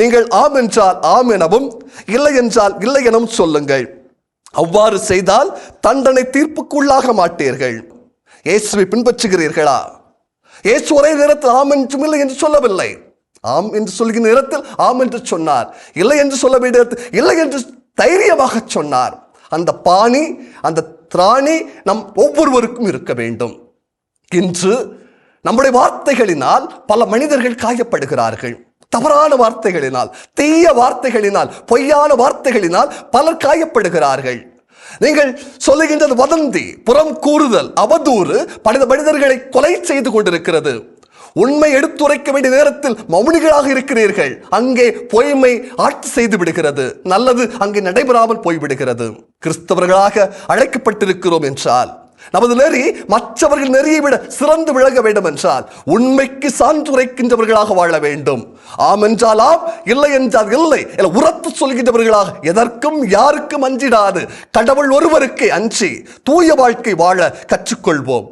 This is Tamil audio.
நீங்கள் ஆம் என்றால் ஆம் எனவும் இல்லை என்றால் இல்லை எனவும் சொல்லுங்கள். அவ்வாறு செய்தால் தண்டனை தீர்ப்புக்குள்ளாக மாட்டீர்கள். இயேசுவை பின்பற்றுகிறீர்களா? இயேசு ஒரே நேரத்தில் ஆம் என்றும் இல்லை என்று சொல்லவில்லை. ஆம் என்று சொல்கிற நேரத்தில் ஆம் என்று சொன்னார். இல்லை என்று சொல்ல வேண்டிய இடத்தில் இல்லை என்று தைரியமாக சொன்னார். அந்த பாணி அந்த திராணி நம் ஒவ்வொருவருக்கும் இருக்க வேண்டும். இன்று நம்முடைய வார்த்தைகளினால் பல மனிதர்கள் காயப்படுகிறார்கள். தவறான வார்த்தைகளினால் தீய வார்த்தைகளினால் பொய்யான வார்த்தைகளினால் பலர் காயப்படுகிறார்கள். நீங்கள் சொல்லுகின்றது வதந்தி புறம் கூறுதல் அவதூறு பல மனிதர்களை கொலை செய்து கொண்டிருக்கிறது. உண்மை எடுத்துரைக்க வேண்டிய நேரத்தில் மௌனிகளாக இருக்கிறீர்கள். அங்கே பொய்மை ஆட்சி செய்து விடுகிறது. நல்லது அங்கே நடைபெறாமல் போய்விடுகிறது. கிறிஸ்தவர்களாக அழைக்கப்பட்டிருக்கிறோம் என்றால் நமது நெறி மற்றவர்கள் நெறியை விட சிறந்து விளங்க வேண்டும் என்றால் உண்மைக்கு சான்றுரைக்கின்றவர்களாக வாழ வேண்டும். ஆம் என்றால் ஆம் இல்லை என்றால் இல்லை என உரத்து சொல்கின்றவர்களாக எதற்கும் யாருக்கும் அஞ்சிடாது. கடவுள் ஒருவருக்கே அஞ்சி தூய வாழ்க்கை வாழ கற்றுக்கொள்வோம்.